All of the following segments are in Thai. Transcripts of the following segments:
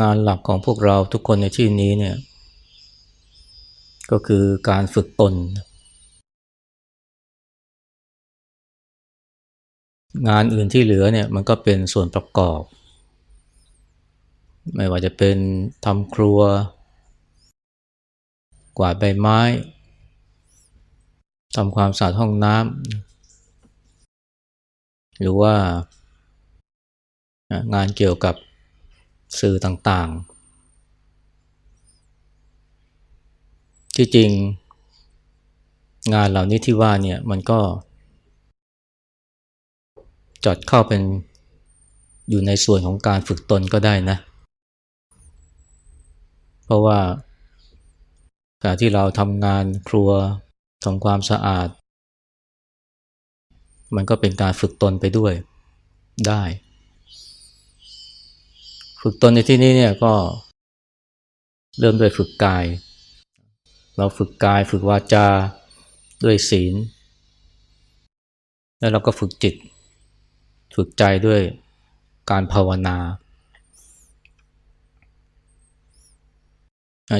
งานหลักของพวกเราทุกคนในที่นี้เนี่ย ก็คือการฝึกตน งานอื่นที่เหลือเนี่ยมันก็เป็นส่วนประกอบ ไม่ว่าจะเป็นทำครัว กวาดใบไม้ทำความสะอาดห้องน้ำหรือว่างานเกี่ยวกับ สื่อต่างๆ ที่จริง งานเหล่านี้ที่ว่าเนี่ยมันก็ จอดเข้าเป็นอยู่ในส่วนของการฝึกตนก็ได้นะ เพราะว่าการที่เราทำงานครัวทำความสะอาด มันก็เป็นการฝึกตนไปด้วยได้ ฝึกตนในที่นี้เนี่ยก็เริ่มด้วยฝึกกาย เราฝึกกายฝึกวาจาด้วยศีล แล้วเราก็ฝึกจิต ฝึกใจด้วยการภาวนา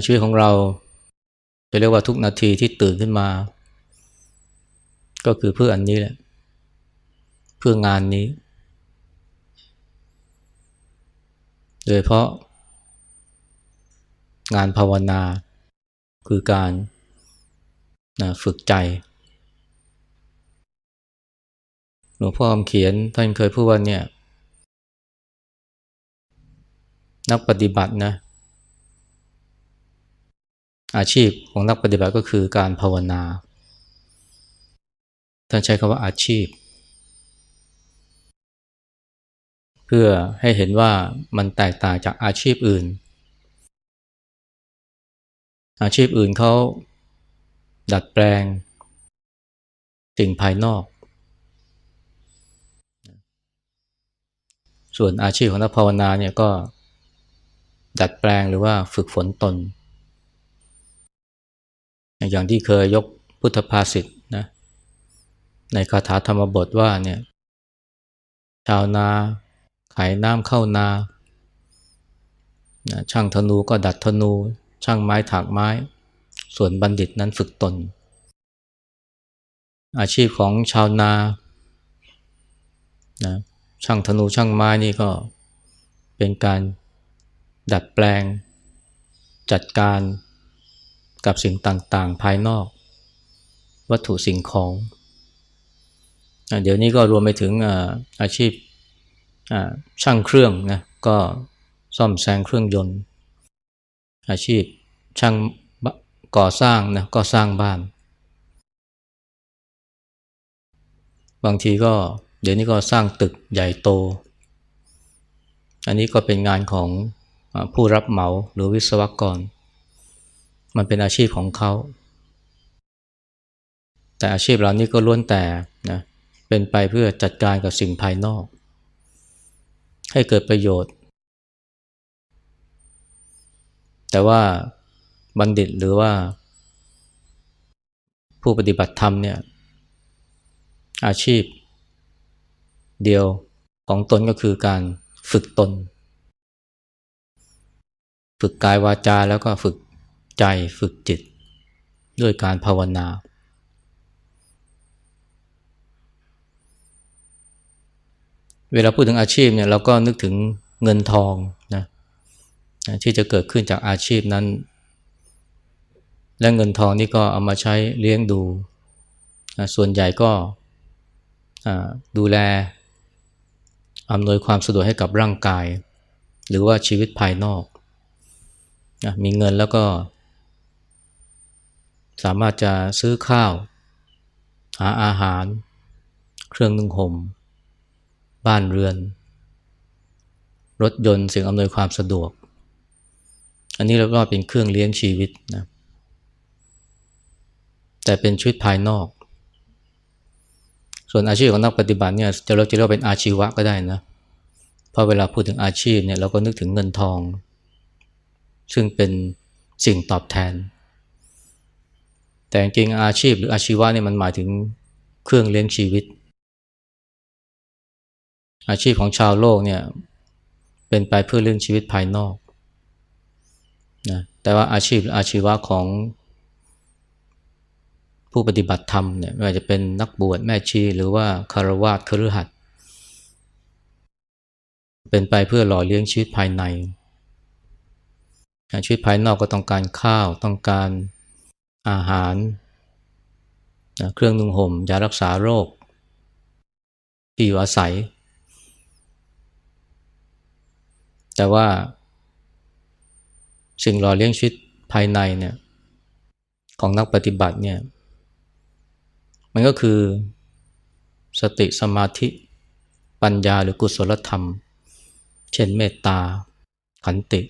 ชีวิตของเราจะเรียกว่าทุกนาทีที่ตื่นขึ้นมา ก็คือเพื่ออันนี้แหละ เพื่องานนี้ โดยเพราะ งานภาวนา คือการนะฝึกใจ หลวงพ่อคำเขียนท่านเคยพูดว่าเนี่ย นักปฏิบัตินะ อาชีพของนักปฏิบัติก็คือการภาวนา ท่านใช้คำว่าอาชีพ เพื่อให้เห็นว่ามันแตกต่างจากอาชีพอื่น อาชีพอื่นเขาดัดแปลง สิ่งภายนอก ส่วนอาชีพของนักภาวนาเนี่ยก็ดัดแปลงหรือว่าฝึกฝนตน อย่างที่เคยยกพุทธภาษิตนะในคาถาธรรมบทว่าเนี่ยชาวนา ขายน้ำเข้านานะช่างธนูก็ดัดธนู ช่างไม้ถากไม้ ส่วนบัณฑิตนั้นฝึกตน อาชีพของชาวนานะช่างธนูช่างไม้นี่ก็เป็นการดัดแปลง จัดการกับสิ่งต่างๆ ภายนอก วัตถุสิ่งของ เดี๋ยวนี้ก็รวมไปถึงอาชีพ ช่างเครื่องนะก็ซ่อมแซงเครื่องยนต์ อาชีพช่างก่อสร้างนะก็สร้างบ้าน บางทีก็เดี๋ยวนี้ก็สร้างตึกใหญ่โต อันนี้ก็เป็นงานของผู้รับเหมาหรือวิศวกร มันเป็นอาชีพของเขา แต่อาชีพเหล่านี้ก็ล้วนแต่นะเป็นไปเพื่อจัดการกับสิ่งภายนอก ให้เกิดประโยชน์ แต่ว่าบัณฑิตหรือว่า ผู้ปฏิบัติธรรมเนี่ยอาชีพ เดียวของตนก็คือการฝึกตน ฝึกกายวาจาแล้วก็ฝึกใจฝึกจิต ด้วยการภาวนา เวลาพูดถึงอาชีพเนี่ยเราก็นึกถึงเงินทองนะที่จะเกิดขึ้นจากอาชีพนั้น และเงินทองนี่ก็เอามาใช้เลี้ยงดู ส่วนใหญ่ก็ดูแลอำนวยความสะดวกให้กับร่างกาย หรือว่าชีวิตภายนอกมีเงินแล้วก็ สามารถจะซื้อข้าว หาอาหาร เครื่องนึ่งห่ม บ้านเรือน รถยนต์สิ่งอำนวยความสะดวก อันนี้เราก็เป็นเครื่องเลี้ยงชีวิตนะแต่เป็นชีวิตภายนอก ส่วนอาชีพของนักปฏิบัติเนี่ยจะเราจะเรียกเป็นอาชีวะก็ได้นะเพราะเวลาพูดถึงอาชีพเนี่ยเราก็นึกถึงเงินทอง ซึ่งเป็นสิ่งตอบแทน แต่จริงอาชีพหรืออาชีวะเนี่ยมันหมายถึงเครื่องเลี้ยงชีวิต อาชีพของชาวโลกเนี่ยเป็นไปเพื่อเลี้ยงชีวิตภายนอกนะแต่ว่าอาชีพอาชีวะของผู้ปฏิบัติธรรมเนี่ยไม่ว่าจะเป็นนักบวชแม่ชี หรือว่าคารวะคฤหัสถ์เป็นไปเพื่อหล่อเลี้ยงชีวิตภายใน ชีวิตภายนอกก็ต้องการข้าวต้องการอาหารนะเครื่องนุ่งห่มยารักษาโรค ที่อยู่อาศัย แต่ว่า สิ่งหล่อเลี้ยงชีวิตภายในเนี่ยของนักปฏิบัติเนี่ยมันก็คือสติสมาธิปัญญาหรือกุศลธรรม เช่นเมตตา ขันติ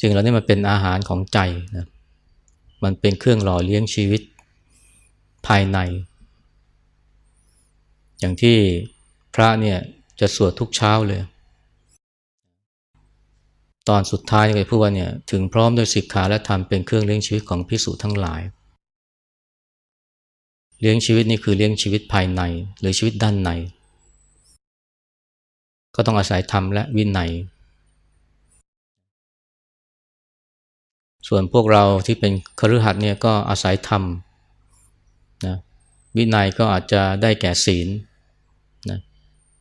สิ่งเหล่านี้มันเป็นอาหารของใจนะมันเป็นเครื่องหล่อเลี้ยงชีวิตภายใน อย่างที่พระเนี่ยจะสวดทุกเช้าเลย ตอนสุดท้ายก็พูดว่าเนี่ยถึงพร้อมด้วยสิกขาและธรรมเป็นเครื่องเลี้ยงชีวิตของพิสุทั้งหลาย เลี้ยงชีวิตนี่คือเลี้ยงชีวิตภายใน หรือชีวิตด้านใน ก็ต้องอาศัยธรรมและวินัย ส่วนพวกเราที่เป็นคฤหัสถ์เนี่ยก็อาศัยธรรมนะวินัยก็อาจจะได้แก่ศีลนะ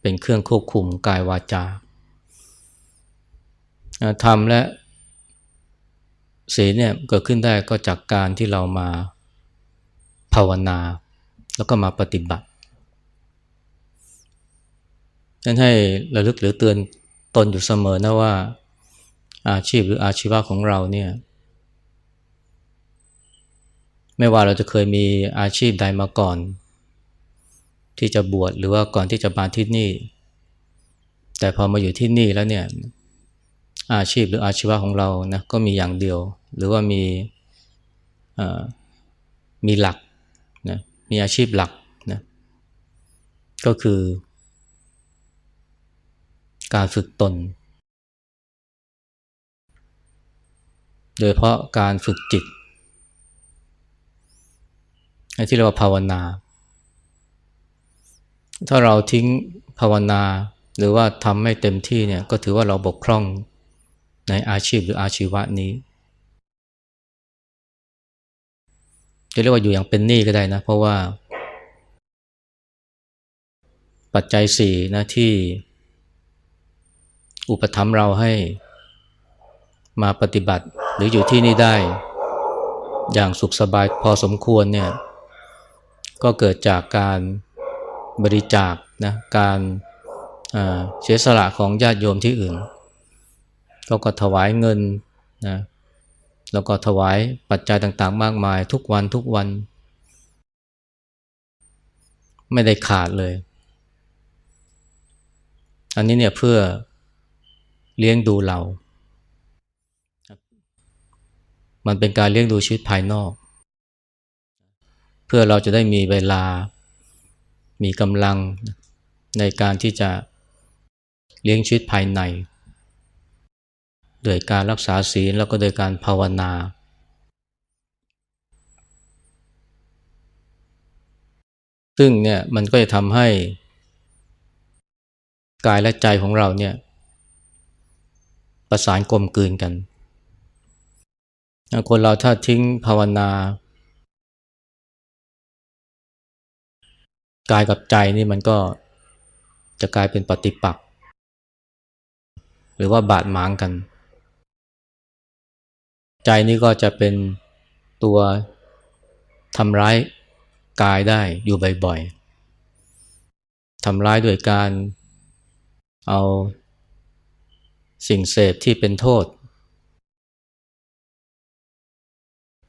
เป็นเครื่องควบคุมกายวาจา ธรรมและศีลเนี่ยเกิดขึ้นได้ก็จากการที่เรามาภาวนา แล้วก็มาปฏิบัตินั้นให้ระลึกหรือเตือนตนอยู่เสมอนะว่าอาชีพหรืออาชีวะของเราเนี่ย ไม่ว่าเราจะเคยมีอาชีพใดมาก่อน ที่จะบวชหรือว่าก่อนที่จะมาที่นี่ แต่พอมาอยู่ที่นี่แล้วเนี่ย อาชีพหรืออาชีวะของเรานะก็มีอย่างเดียว หรือว่ามีมีหลักนะมีอาชีพหลักนะก็คือ การฝึกตน โดยเพราะการฝึกจิตที่เรียกว่าภาวนา ถ้าเราทิ้งภาวนาหรือว่าทำไม่เต็มที่เนี่ยก็ถือว่าเราบกพร่อง ในอาชีพหรืออาชีวะนี้ จะเรียกว่าอยู่อย่างเป็นหนี้ก็ได้นะ เพราะว่า ปัจจัยสี่นะที่ อุปถัมภ์เราให้มาปฏิบัติหรืออยู่ที่นี่ได้ อย่างสุขสบายพอสมควรเนี่ยก็เกิดจากการบริจาคนะการเสียสละของญาติโยมที่อื่น ก็ก็ถวายเงินนะแล้วก็ถวายปัจจัยต่างๆ มากมาย ทุกวันทุกวัน ไม่ได้ขาดเลย อันนี้เนี่ยเพื่อเลี้ยงดูเรา มันเป็นการเลี้ยงดูชีวิตภายนอก เพื่อเราจะได้มีเวลา มีกำลังในการที่จะเลี้ยงชีวิตภายใน โดยการรักษาศีลแล้วก็โดยการภาวนา ซึ่งเนี่ยมันก็จะทำให้กายและใจของเราเนี่ยประสานกลมกลืนกัน คนเราถ้าทิ้งภาวนา กายกับใจนี่มันก็จะกลายเป็นปฏิปักษ์หรือว่าบาดหมางกัน ใจนี่ก็จะเป็นตัวทำร้ายกายได้อยู่บ่อยๆทำร้ายด้วยการเอาสิ่งเสพที่เป็นโทษ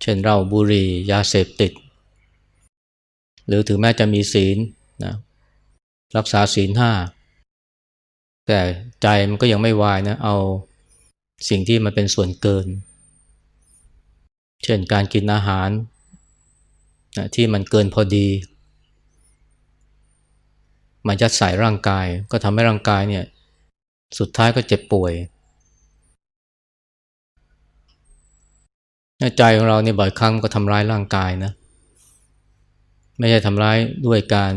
เช่นเราบุหรี่ยาเสพติด หรือถึงแม้จะมีศีลนะรักษาศีลห้าแต่ใจมันก็ยังไม่วายนะ เอาสิ่งที่มันเป็นส่วนเกิน เช่นการกินอาหารนะที่มันเกินพอดีมายัดใส่ร่างกาย ก็ทำให้ร่างกายเนี่ยสุดท้ายก็เจ็บป่วย ใจของเราเนี่ยบ่อยครั้งก็ทำร้ายร่างกายนะ ไม่ใช่ทำร้ายด้วยการ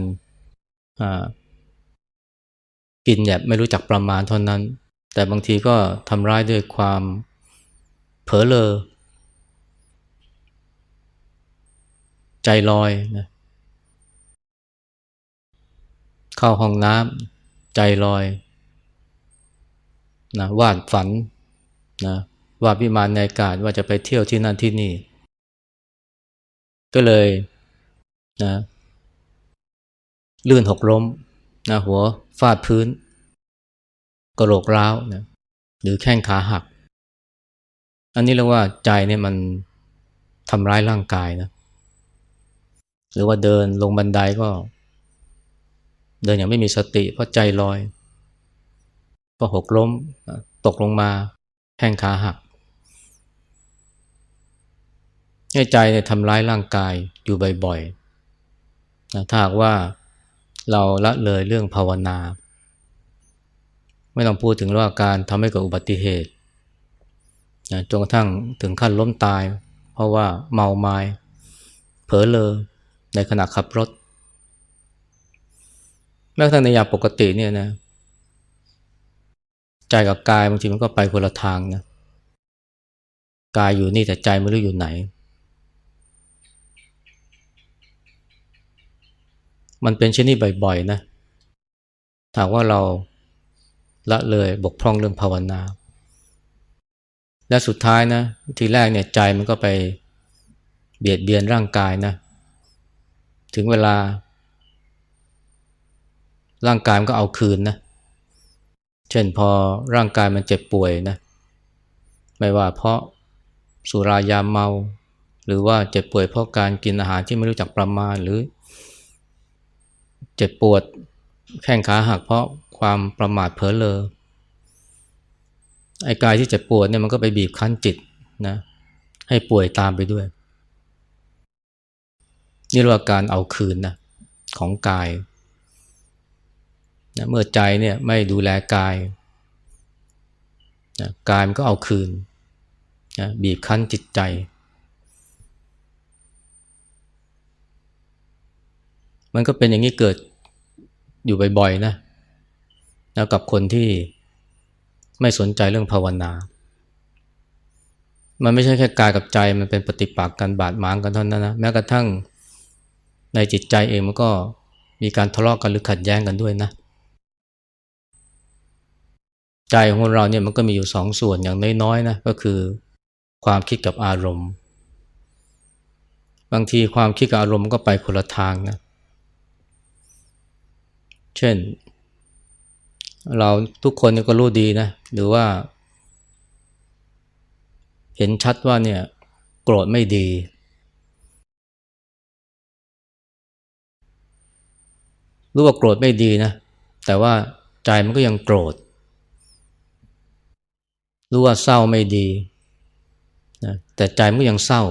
กินแบบไม่รู้จักประมาณเท่านั้น แต่บางทีก็ทำร้ายด้วยความเเผลอเลอ ใจลอยนะเข้าห้องน้ำใจลอยนะวาดฝันนะวาดวิมานในอากาศว่าจะไปเที่ยวที่นั่นที่นี่ ก็เลยนะลื่นหกล้มนะหัวฟาดพื้นกระโหลกร้าวนะหรือแข้งขาหัก อันนี้เรียกว่าใจเนี่ยมันทำร้ายร่างกายนะ รือว่าเดินลงบันไดก็ เดินอย่างไม่มีสติ เพราะใจลอยพอหกล้มตกลงมาแข้งขาหักให้ใจเนี่ยทำร้ายร่างกายอยู่บ่อยๆนะถ้าหากว่าเราละเลยเรื่องภาวนา ไม่ต้องพูดถึงว่าการทำให้เกิดอุบัติเหตุนะจนกระทั่งถึงขั้นล้มตาย เพราะว่าเมาไมา้เผลอเลอ ในขณะขับรถ แม้กระทั่งในยามปกติเนี่ยนะ ใจกับกายบางทีมันก็ไปคนละทางนะกายอยู่นี่แต่ใจไม่รู้อยู่ไหน มันเป็นเช่นนี้บ่อยๆนะถามว่าเราละเลยบกพร่องเรื่องภาวนา และสุดท้ายนะ ทีแรกเนี่ยใจมันก็ไปเบียดเบียนร่างกายนะ ถึงเวลา ร่างกายมันก็เอาคืนนะ เช่นพอร่างกายมันเจ็บป่วยนะ ไม่ว่าเพราะสุรายาเมา หรือว่าเจ็บป่วยเพราะการกินอาหารที่ไม่รู้จักประมาณหรือ เจ็บปวดแข้งขาหักเพราะความประมาทเผลอเลอไอ้กายที่เจ็บปวดเนี่ยมันก็ไปบีบคั้นจิตนะให้ป่วยตามไปด้วย นี่เรียกว่าการเอาคืนนะของกายนะเมื่อใจเนี่ยไม่ดูแลกายนะกายมันก็เอาคืนนะบีบคั้นจิตใจ มันก็เป็นอย่างนี้เกิดอยู่บ่อยๆนะแล้วกับคนที่ไม่สนใจเรื่องภาวนา มันไม่ใช่แค่กายกับใจมันเป็นปฏิปักษ์กันบาดหมางกันเท่านั้นนะแม้กระทั่ง ในจิตใจเองมันก็มีการทะเลาะกันหรือขัดแย้งกันด้วยนะ ใจของเราเนี่ยมันก็มีอยู่สองส่วนอย่างน้อยๆนะก็คือความคิดกับอารมณ์ บางทีความคิดกับอารมณ์ก็ไปคนละทางนะ เช่น เราทุกคนก็รู้ดีนะ หรือว่า เห็นชัดว่าเนี่ยโกรธไม่ดี รู้ว่าโกรธไม่ดีนะ แต่ว่าใจมันก็ยังโกรธ รู้ว่าเศร้าไม่ดีนะแต่ใจมันก็ยังเศร้า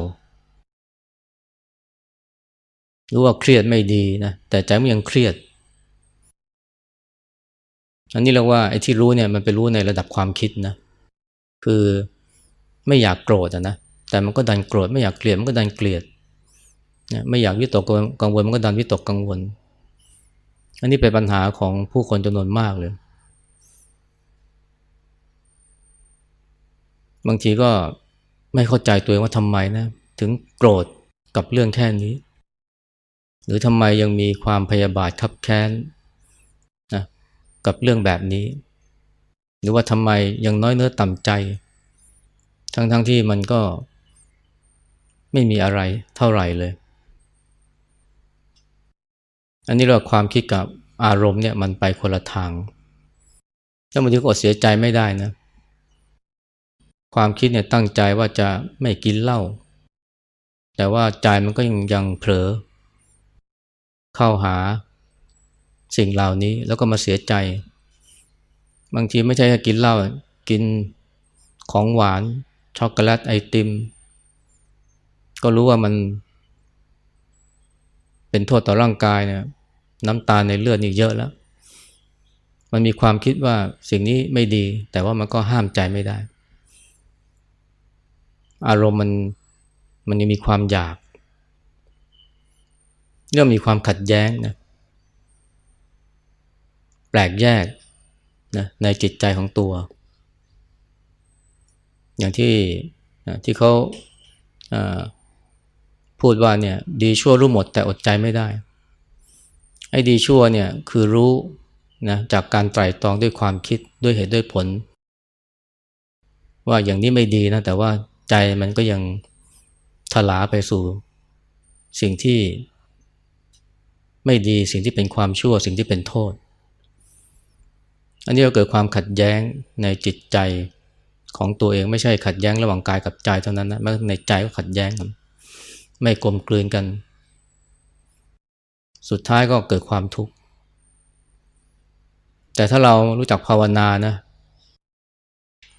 รู้ว่าเครียดไม่ดีนะแต่ใจมันยังเครียด อันนี้เรียกว่าไอ้ที่รู้เนี่ยมันไปรู้ในระดับความคิดนะ คือไม่อยากโกรธนะ แต่มันก็ดันโกรธ ไม่อยากเกลียดมันก็ดันเกลียดนะไม่อยากวิตกกังวลมันก็ดันวิตกกังวล อันนี้เป็นปัญหาของผู้คนจำนวนมากเลย บางทีก็ไม่เข้าใจตัวเองว่าทำไมนะ ถึงโกรธกับเรื่องแค่นี้ หรือทำไมยังมีความพยาบาทคับแค้นนะกับเรื่องแบบนี้ หรือว่าทำไมยังน้อยเนื้อต่ำใจ ทั้งๆทที่มันก็ไม่มีอะไรเท่าไหร่เลย อันนี้เราความคิดกับอารมณ์เนี่ยมันไปคนละทางแล้วบางทีก็อดเสียใจไม่ได้นะ ความคิดเนี่ยตั้งใจว่าจะไม่กินเหล้าแต่ว่าใจมันก็ยังยังเผลอ เข้าหาสิ่งเหล่านี้แล้วก็มาเสียใจ บางทีไม่ใช่แค่กินเหล้ากินของหวานช็อกโกแลตไอติม ก็รู้ว่ามัน เป็นโทษต่อร่างกายเนี่ย น้ำตาในเลือดนี่เยอะแล้ว มันมีความคิดว่าสิ่งนี้ไม่ดี แต่ว่ามันก็ห้ามใจไม่ได้ อารมณ์มันมันยังมีความอยาก เรื่องมีความขัดแย้งนะแปลกแยกนะในจิตใจของตัว อย่างที่นะที่เขาพูดว่าเนี่ยดีชั่วรู้หมดแต่อดใจไม่ได้ ไอ้ดีชั่วเนี่ยคือรู้นะจากการไตร่ตรองด้วยความคิดด้วยเหตุด้วยผล ว่าอย่างนี้ไม่ดีนะ แต่ว่าใจมันก็ยังทลาไปสู่ สิ่งที่ไม่ดีสิ่งที่เป็นความชั่วสิ่งที่เป็นโทษ อันนี้ก็เกิดความขัดแย้งในจิตใจของตัวเองไม่ใช่ขัดแย้งระหว่างกายกับใจเท่านั้นนะแม้ในใจก็ขัดแย้งกันไม่กลมกลืนกัน สุดท้ายก็เกิดความทุกข์ แต่ถ้าเรารู้จักภาวนานะ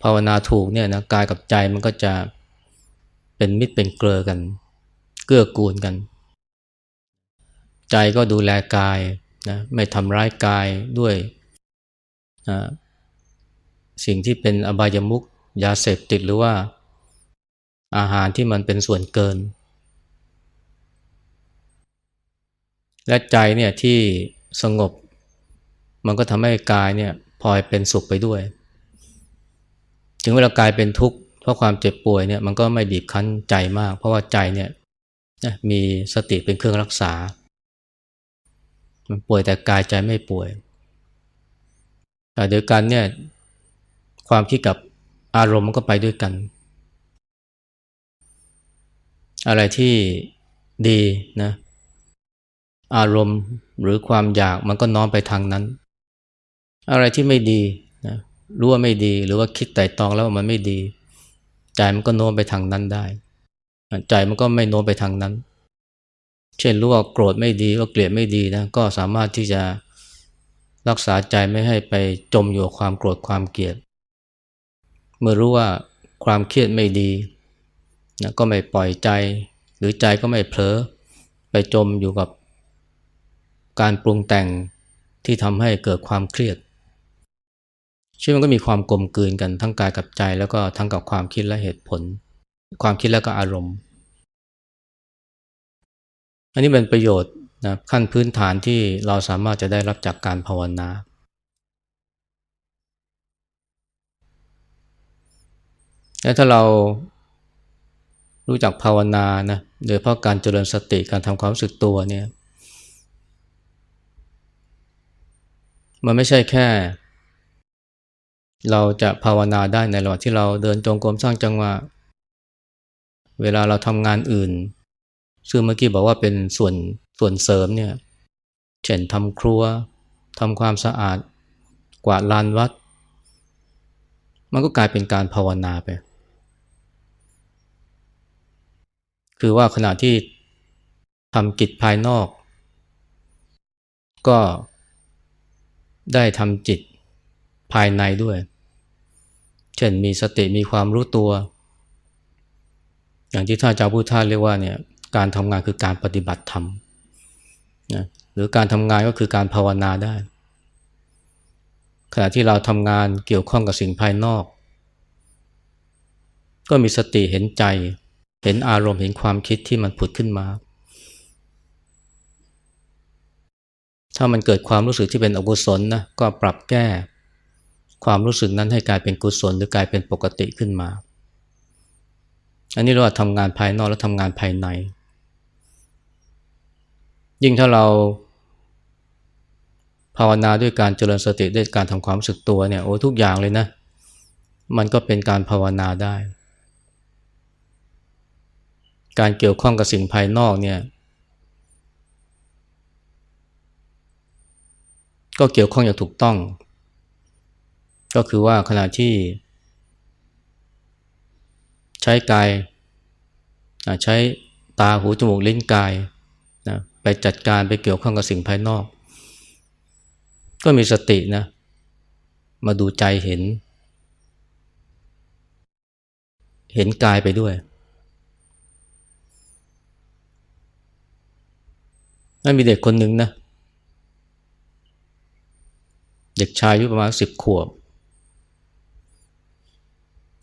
ภาวนาถูกเนี่ยนะกายกับใจมันก็จะเป็นมิตรเป็นเกลือกัน เกื้อกูลกัน ใจก็ดูแลกายนะไม่ทำร้ายกายด้วยนะสิ่งที่เป็นอบายมุกยาเสพติดหรือว่าอาหารที่มันเป็นส่วนเกิน และใจเนี่ยที่สงบ มันก็ทำให้กายเนี่ยพลอยเป็นสุขไปด้วย ถึงเวลากายเป็นทุกข์เพราะความเจ็บป่วยเนี่ยมันก็ไม่บีบคั้นใจมาก เพราะว่าใจเนี่ยมีสติเป็นเครื่องรักษา มันป่วยแต่กายใจไม่ป่วยแต่เดียวกันเนี่ยความคิดกับอารมณ์มันก็ไปด้วยกัน อะไรที่ดีนะ อารมณ์หรือความอยากมันก็น้อมไปทางนั้น อะไรที่ไม่ดีนะรู้ว่าไม่ดีหรือว่าคิดไต่ตองแล้วว่ามันไม่ดี ใจมันก็โน้มไปทางนั้นได้ ใจมันก็ไม่โน้มไปทางนั้น เช่นรู้ว่าโกรธไม่ดีว่าเกลียดไม่ดีนะก็สามารถที่จะรักษาใจไม่ให้ไปจมอยู่กับความโกรธความเกลียด เมื่อรู้ว่าความเครียดไม่ดีนะก็ไม่ปล่อยใจ หรือใจก็ไม่เผลอไปจมอยู่กับ การปรุงแต่งที่ทำให้เกิดความเครียดชีวิตมันก็มีความกลมกลืนกันทั้งกายกับใจ แล้วก็ทั้งกับความคิดและเหตุผล ความคิดแล้วก็อารมณ์ อันนี้เป็นประโยชน์นะขั้นพื้นฐานที่เราสามารถจะได้รับจากการภาวนา และถ้าเรารู้จักภาวนานะโดยเพราะการเจริญสติการทำความรู้สึกตัวเนี่ย มันไม่ใช่แค่ เราจะภาวนาได้ในระหว่างที่เราเดินจงกรมสร้างจังหวะ เวลาเราทำงานอื่น ซึ่งเมื่อกี้บอกว่าเป็นส่วนส่วนเสริมเนี่ย เช่นทำครัวทำความสะอาด กวาดลานวัด มันก็กลายเป็นการภาวนาไป คือว่าขณะที่ทำกิจภายนอก ก็ ได้ทำจิตภายในด้วย เช่นมีสติมีความรู้ตัว อย่างที่ท่านเจ้าพุทธาเรียกว่าเนี่ยการทำงานคือการปฏิบัติธรรมนะหรือการทำงานก็คือการภาวนาได้ ขณะที่เราทำงานเกี่ยวข้องกับสิ่งภายนอก ก็มีสติเห็นใจ เห็นอารมณ์เห็นความคิดที่มันผุดขึ้นมา ถ้ามันเกิดความรู้สึกที่เป็นอกุศลนะก็ปรับแก้ ความรู้สึกนั้นให้กลายเป็นกุศลหรือกลายเป็นปกติขึ้นมา อันนี้เราทำงานภายนอกและทำงานภายใน ยิ่งถ้าเราภาวนาด้วยการเจริญสติด้วยการทำความรู้สึกตัวเนี่ยโอ้ทุกอย่างเลยนะ มันก็เป็นการภาวนาได้ การเกี่ยวข้องกับสิ่งภายนอกเนี่ย ก็เกี่ยวข้องอย่างถูกต้อง ก็คือว่าขณะที่ ใช้กายใช้ตาหูจมูกลิ้นกายนะไปจัดการไปเกี่ยวข้องกับสิ่งภายนอก ก็มีสตินะ มาดูใจเห็น เห็นกายไปด้วยนั่นมีเด็กคนหนึ่งนะ เด็กชายอายุประมาณสิบขวบ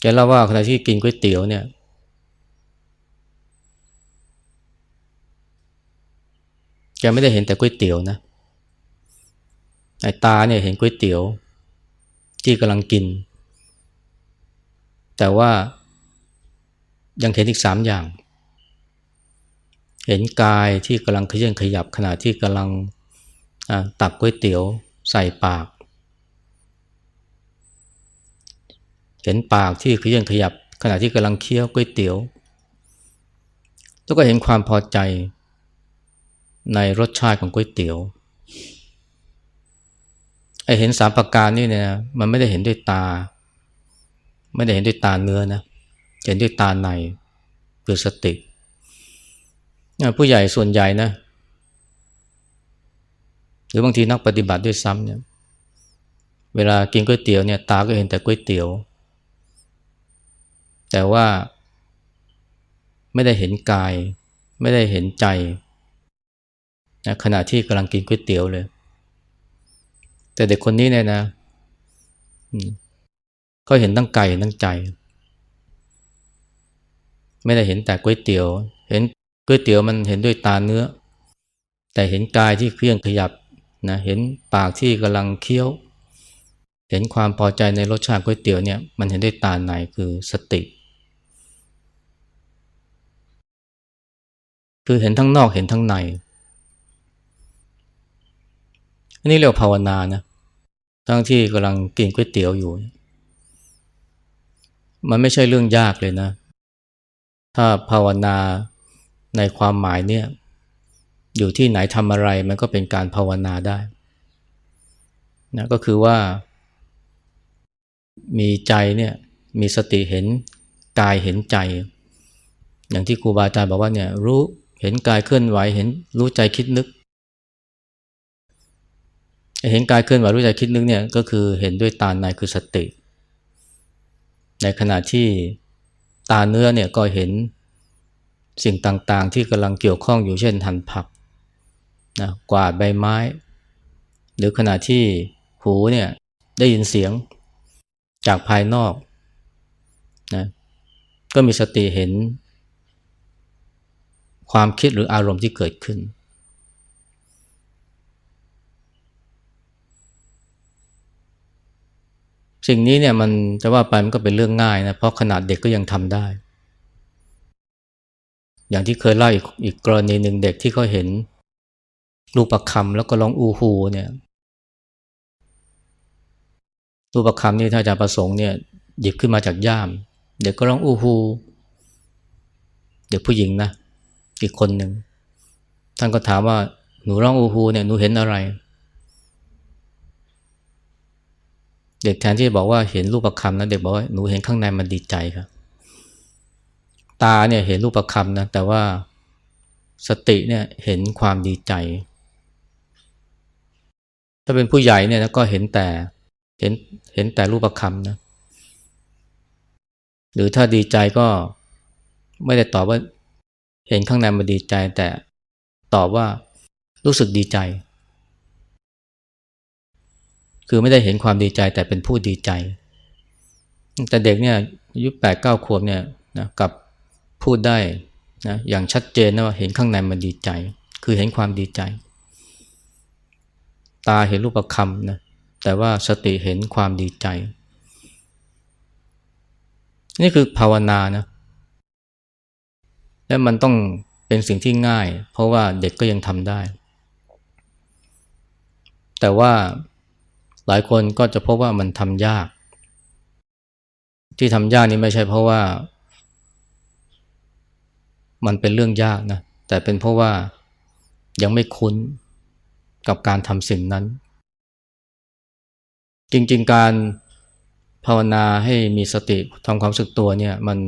แกเล่าว่าขณะที่กินก๋วยเตี๋ยวเนี่ย แกไม่ได้เห็นแต่ก๋วยเตี๋ยวนะไอ้ตาเนี่ยเห็นก๋วยเตี๋ยว ที่กำลังกิน แต่ว่ายังเห็นอีกสามอย่าง เห็นกายที่กำลังขยันขยับขณะที่กำลังตักก๋วยเตี๋ยวใส่ปาก เห็นปากที่ขยันขยับ ขณะที่กำลังเคี้ยวก๋วยเตี๋ยว แล้วก็เห็นความพอใจในรสชาติของก๋วยเตี๋ยวไอเห็นสามประการนี่เนี่ยมันไม่ได้เห็นด้วยตา ไม่ได้เห็นด้วยตาเนื้อนะเห็นด้วยตาในคือสติผู้ใหญ่ส่วนใหญ่นะ หรือบางทีนักปฏิบัติด้วยซ้ำเนี่ย เวลากินก๋วยเตี๋ยวเนี่ย ตาก็เห็นแต่ก๋วยเตี๋ยว แต่ว่าไม่ได้เห็นกาย ไม่ได้เห็นใจนะขณะที่กำลังกินก๋วยเตี๋ยวเลย แต่เด็กคนนี้เนี่ยนะเขาเห็นตั้งไก่ตั้งใจ ไม่ได้เห็นแต่ก๋วยเตี๋ยว เห็นก๋วยเตี๋ยวมันเห็นด้วยตาเนื้อ แต่เห็นกายที่เคลื่อนขยับนะเห็นปากที่กำลังเคี้ยว เห็นความพอใจในรสชาติก๋วยเตี๋ยวเนี่ยมันเห็นด้วยตาในคือสติ คือเห็นทั้งนอกเห็นทั้งในอันนี้เรียกภาวนานะทั้งที่กำลังกินก๋วยเตี๋ยวอยู่ มันไม่ใช่เรื่องยากเลยนะ ถ้าภาวนาในความหมายเนี่ย อยู่ที่ไหนทำอะไรมันก็เป็นการภาวนาได้นะก็คือว่ามีใจเนี่ยมีสติเห็นกายเห็นใจ อย่างที่ครูบาอาจารย์บอกว่าเนี่ยรู้ เห็นกายเคลื่อนไหวเห็นรู้ใจคิดนึก เห็นกายเคลื่อนไหวรู้ใจคิดนึกเนี่ยก็คือเห็นด้วยตาในคือสติ ในขณะที่ตาเนื้อเนี่ยก็เห็นสิ่งต่างๆ ที่กำลังเกี่ยวข้องอยู่เช่นหั่นผักนะกวาดใบไม้ หรือขณะที่หูเนี่ยได้ยินเสียงจากภายนอกนะก็มีสติเห็น ความคิดหรืออารมณ์ที่เกิดขึ้น สิ่งนี้เนี่ยมันจะว่าไปมันก็เป็นเรื่องง่ายนะ เพราะขนาดเด็กก็ยังทำได้ อย่างที่เคยเล่าอีกอีกกรณีหนึ่งเด็กที่เขาเห็นรูปประคำแล้วก็ร้องอูฮูเนี่ยรูปประคำนี่ถ้าอาจารย์ประสงค์เนี่ยหยิบขึ้นมาจากย่าม เด็กก็ร้องอูฮูเด็กผู้หญิงนะ อีกคนหนึ่ง ท่านก็ถามว่าหนูร้องอูฮูเนี่ยหนูเห็นอะไร เด็กแทนที่จะบอกว่าเห็นรูปประคำนะเด็กบอกว่าหนูเห็นข้างในมันดีใจครับตาเนี่ยเห็นรูปประคำนะแต่ว่าสติเนี่ยเห็นความดีใจ ถ้าเป็นผู้ใหญ่เนี่ยก็เห็นแต่เห็นเห็นแต่รูปประคำนะหรือถ้าดีใจก็ไม่ได้ตอบว่า เห็นข้างในมันดีใจแต่ตอบว่ารู้สึกดีใจ คือไม่ได้เห็นความดีใจแต่เป็นผู้ดีใจ แต่เด็กเนี่ยอายุแปดเก้าขวบเนี่ยนะกับพูดได้นะอย่างชัดเจนนะว่าเห็นข้างในมันดีใจ คือเห็นความดีใจ ตาเห็นรูปคำนะแต่ว่าสติเห็นความดีใจ นี่คือภาวนานะ และมันต้องเป็นสิ่งที่ง่าย เพราะว่าเด็กก็ยังทำได้ แต่ว่าหลายคนก็จะพบว่ามันทำยาก ที่ทำยากนี่ไม่ใช่เพราะว่า มันเป็นเรื่องยากนะแต่เป็นเพราะว่ายังไม่คุ้นกับการทำสิ่งนั้น จริง ๆ การภาวนาให้มีสติทำความสึกตัวเนี่ยมัน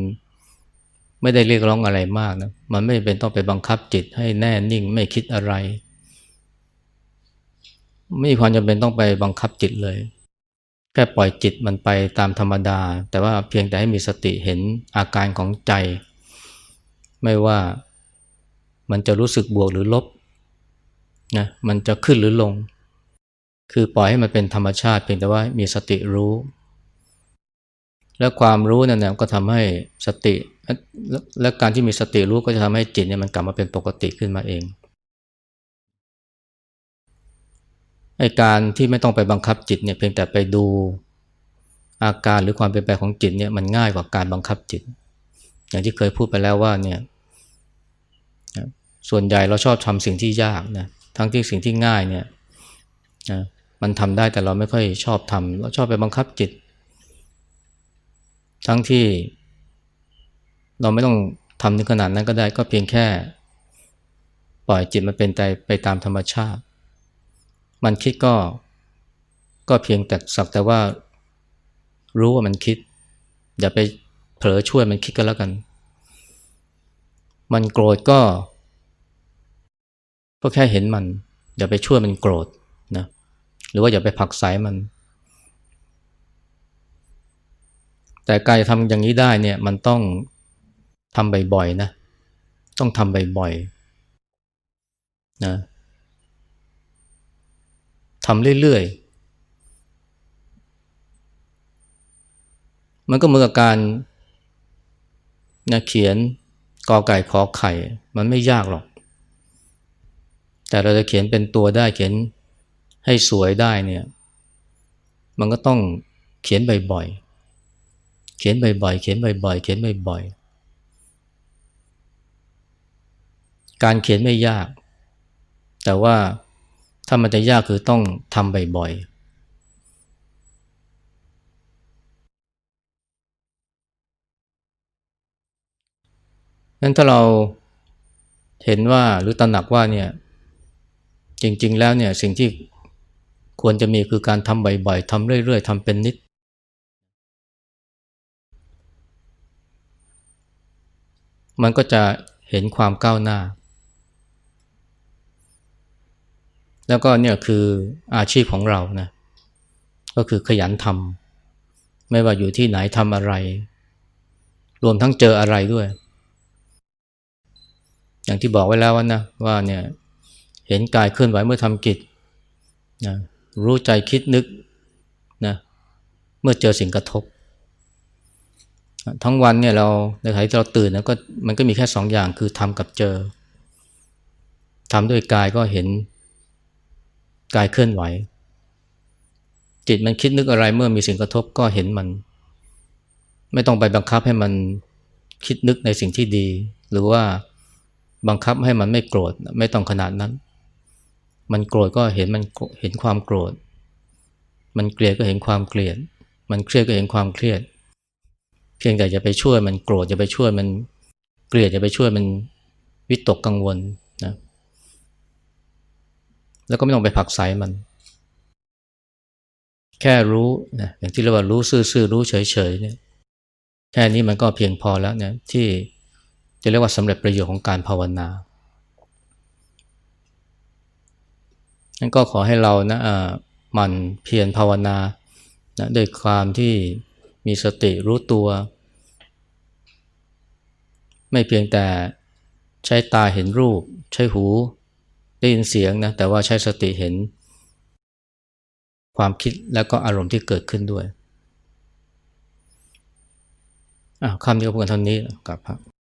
ไม่ได้เรียกร้องอะไรมากนะมันไม่เป็นต้องไปบังคับจิตให้แน่นิ่งไม่คิดอะไร ไม่มีความจำเป็นต้องไปบังคับจิตเลย แค่ปล่อยจิตมันไปตามธรรมดา แต่ว่าเพียงแต่ให้มีสติเห็นอาการของใจ ไม่ว่ามันจะรู้สึกบวกหรือลบนะมันจะขึ้นหรือลง คือปล่อยให้มันเป็นธรรมชาติ เพียงแต่ว่ามีสติรู้ และความรู้นั่นก็ทำให้สติ และการที่มีสติรู้ก็จะทำให้จิตเนี่ยมันกลับมาเป็นปกติขึ้นมาเองไอการที่ไม่ต้องไปบังคับจิตเนี่ยเพียงแต่ไปดูอาการหรือความเปลี่ยนแปลงของจิตเนี่ยมันง่ายกว่าการบังคับจิต อย่างที่เคยพูดไปแล้วว่าเนี่ยส่วนใหญ่เราชอบทำสิ่งที่ยากนะทั้งที่สิ่งที่ง่ายเนี่ยนะมันทำได้แต่เราไม่ค่อยชอบทำเราชอบไปบังคับจิต ทั้งที่ เราไม่ต้องทำถึงขนาดนั้นก็ได้ก็เพียงแค่ ปล่อยจิตมันเป็นไปไปตามธรรมชาติ มันคิดก็ก็เพียงแต่สักแต่ว่า รู้ว่ามันคิด อย่าไปเผลอช่วยมันคิดก็แล้วกัน มันโกรธก็ ก็แค่เห็นมัน อย่าไปช่วยมันโกรธนะหรือว่าอย่าไปผลักไสมัน แต่การจะทำอย่างนี้ได้เนี่ยมันต้อง ทำบ่อยๆนะ ต้องทำบ่อยๆนะทำเรื่อยๆ มันก็เหมือนกับการนะเขียนกอไก่ขอไข่ มันไม่ยากหรอก แต่เราจะเขียนเป็นตัวได้เขียนให้สวยได้เนี่ย มันก็ต้องเขียนบ่อยๆ เขียนบ่อยๆ เขียนบ่อยๆ เขียนบ่อยๆ การเขียนไม่ยาก แต่ว่าถ้ามันจะยากคือต้องทำบ่อยๆนั้นถ้าเราเห็นว่าหรือตระหนักว่าเนี่ยจริงๆแล้วเนี่ยสิ่งที่ควรจะมีคือการทำบ่อยๆทำเรื่อยๆทำเป็นนิด มันก็จะเห็นความก้าวหน้า แล้วก็เนี่ยคืออาชีพของเรานะก็คือขยันทำไม่ว่าอยู่ที่ไหนทำอะไร รวมทั้งเจออะไรด้วย อย่างที่บอกไว้แล้วว่านะว่าเนี่ยเห็นกายเคลื่อนไหวเมื่อทำกิจนะรู้ใจคิดนึกนะเมื่อเจอสิ่งกระทบ ทั้งวันเนี่ยเราในขณะที่เราตื่นนะก็มันก็มีแค่สองอย่างคือทำกับเจอทำด้วยกายก็เห็น กายเคลื่อนไหว จิตมันคิดนึกอะไรเมื่อมีสิ่งกระทบก็เห็นมัน ไม่ต้องไปบังคับให้มันคิดนึกในสิ่งที่ดี หรือว่าบังคับให้มันไม่โกรธไม่ต้องขนาดนั้น มันโกรธก็เห็นมันเห็นความโกรธ มันเกลียดก็เห็นความเกลียด มันเครียดก็เห็นความเครียด เพียงแต่จะไปช่วยมันโกรธจะไปช่วยมันเกลียดจะไปช่วยมันวิตกกังวล แล้วก็ไม่ต้องไปผลักไสมัน แค่รู้นะอย่างที่เรียกว่ารู้ซื่อๆรู้เฉยๆเนี่ยแค่นี้มันก็เพียงพอแล้วเนี่ยที่จะเรียกว่าสำเร็จประโยชน์ของการภาวนานั่นก็ขอให้เรานะมันเพียรภาวนานะด้วยความที่มีสติรู้ตัว ไม่เพียงแต่ใช้ตาเห็นรูป ใช้หู ได้ยินเสียงนะแต่ว่าใช้สติเห็น ความคิดแล้วก็อารมณ์ที่เกิดขึ้นด้วยอะคำนี้ก็เพียงเท่านี้กับพระ